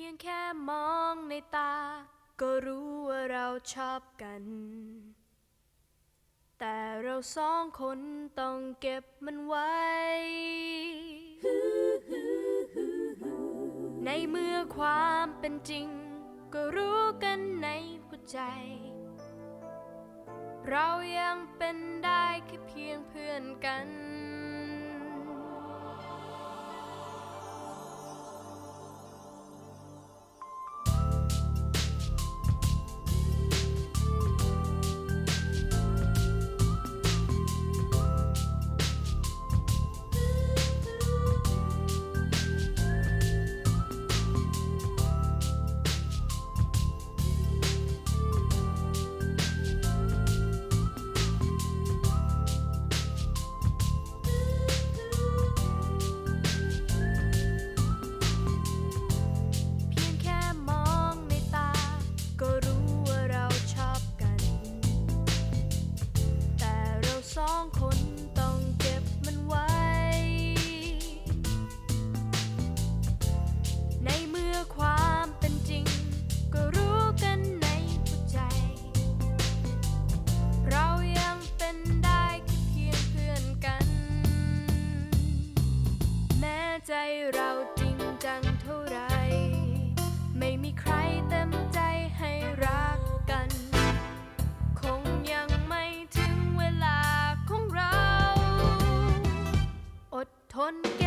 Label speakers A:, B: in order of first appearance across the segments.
A: พียงแค่มองในตา ก็รู้ว่าเราชอบกัน แต่เราสองคนต้องเก็บมันไว้ ในเมื่อความเป็นจริง ก็รู้กันในหัวใจ เรายังเป็นได้แค่เพียงเพื่อนกัน คนต้องเก็บมันไว้ ในเมื่อความเป็นจริง ก็รู้กันในหัวใจ เรายังเป็นได้แค่เพียงเพื่อนกัน แม้ใจเรา ถึงเวลาของเรา อดทนเก็บ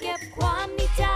A: เก็บความในใจ